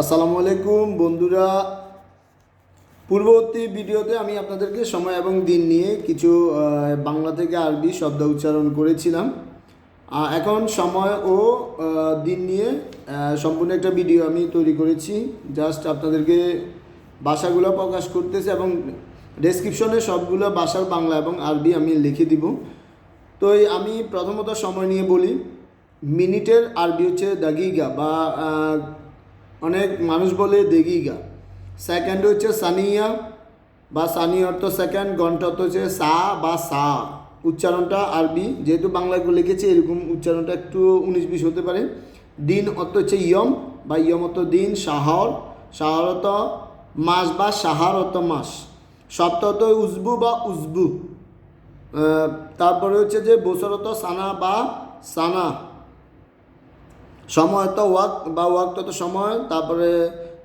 আসসালামু আলাইকুম বন্ধুরা। পূর্ববর্তী ভিডিওতে আমি আপনাদেরকে সময় এবং দিন নিয়ে কিছু বাংলা থেকে আরবি শব্দ উচ্চারণ করেছিলাম। এখন সময় ও দিন নিয়ে সম্পূর্ণ একটা ভিডিও আমি তৈরি করেছি। জাস্ট আপনাদেরকে ভাষাগুলো প্রকাশ করতেছে এবং ডেসক্রিপশনে সবগুলো ভাষার বাংলা এবং আরবি আমি লিখে দিব। তো আমি প্রথমত সময় নিয়ে বলি, মিনিটের আরবি হচ্ছে দাগিগা বা অনেক মানুষ বলে দেগিগা সেকেন্ড হচ্ছে সানিয়া, বা সানি অর্থ সেকেন্ড ঘণ্টা অর্থ হচ্ছে সা বা সা। উচ্চারণটা আরবি, যেহেতু বাংলায় লিখেছে, এরকম উচ্চারণটা একটু উনিশ বিশ হতে পারে। দিন অর্থ হচ্ছে ইয়ম, বা ইয়ম অর্থ দিন সাহর সাহর অর্থ মাস বা সাহার অর্থ মাস। সপ্তাহ উজবু বা উজবু। তারপরে হচ্ছে যে বছরত সানা বা সানা। সময় তো ওয়াক বা ওয়াক্ত তো সময়, তারপরে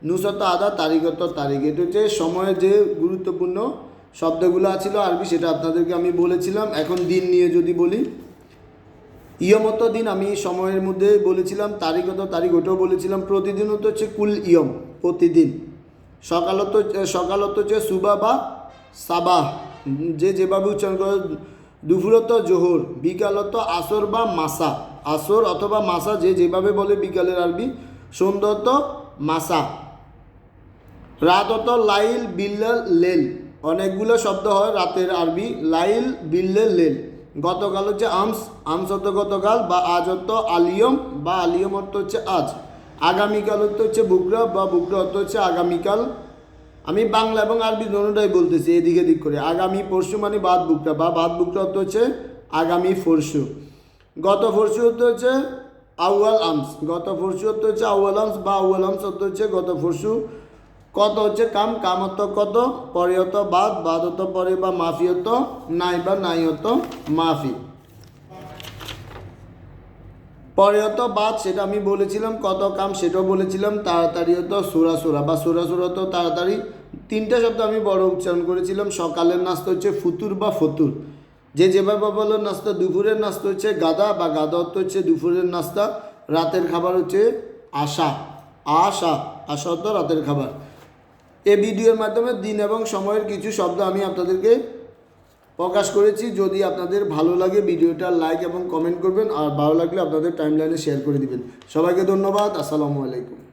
নুসত আদা, তারিখত তারিখ। এটা হচ্ছে সময়ের যে গুরুত্বপূর্ণ শব্দগুলো ছিল আরবি, সেটা আপনাদেরকে আমি বলেছিলাম। এখন দিন নিয়ে যদি বলি, ইয়মত দিন আমি সময়ের মধ্যে বলেছিলাম, তারিখত তারিখ ওটাও বলেছিলাম। প্রতিদিনও তো হচ্ছে কুল ইয়ম, প্রতিদিন। সকালত সকালত হচ্ছে সুবা বা সাবাহ। যে যেভাবে উচ্চারণ করে দুপুরত জোহর, বিকালত আসর বা মাসা। আসর অথবা মাসা যে যেভাবে বলে বিকালের আরবি, সন্ধ্যত মাসা। রাতত লাইল বিল্লাল লেল। অনেকগুলো শব্দ হয় রাতের আরবি, লাইল বিল্লেল লেল। গতকাল হচ্ছে আমস আমস অর্থ গতকাল বা আজ অর্থ আলিয়ম, বা আলিয়ম অর্থ হচ্ছে আজ। আগামীকাল অর্থ হচ্ছে বুকরা, বা বুকরা অর্থ হচ্ছে আগামীকাল। আমি বাংলা এবং আরবি দোনোটাই বলতেছি, এদিকে দিক করে। আগামী পরশু মানে বাদ বুকটা, বা বাদ বুকটা অর্থ হচ্ছে আগামী পরশু। গত পরশু অর্থ হচ্ছে আউয়াল আমস, গত পরশু অর্থ হচ্ছে আউয়াল আমস, বা আউয়াল আমস অর্থ হচ্ছে গত পরশু। কত হচ্ছে কাম কাম কত, পরে অত বাদ বাদ অত পরে, বা মাফি অত নাই, বা নাই অত মাফি। পরে অত বাদ, সেটা আমি বলেছিলাম, কত কাম সেটাও বলেছিলাম, তাড়াতাড়ি হতো সোরা সোরা, বা সোরা সোরা তো তাড়াতাড়ি তিনটা শব্দ আমি বড় উচ্চারণ করেছিলাম। সকালের নাস্তা হচ্ছে ফুতুর বা ফতুর। যে যেভাবে বলল নাস্তা দুপুরের নাস্তা হচ্ছে গাদা বা গাদা অর্থ হচ্ছে দুপুরের নাস্তা। রাতের খাবার হচ্ছে আশা। আশা আশা অর্থ রাতের খাবার। এ ভিডিওর মাধ্যমে দিন এবং সময়ের কিছু শব্দ আমি আপনাদেরকে প্রকাশ করেছি। যদি আপনাদের ভালো লাগে ভিডিওটা লাইক এবং কমেন্ট করবেন, আর ভালো লাগলে আপনাদের টাইমলাইনে শেয়ার করে দিবেন। সবাইকে ধন্যবাদ। আসসালামু আলাইকুম।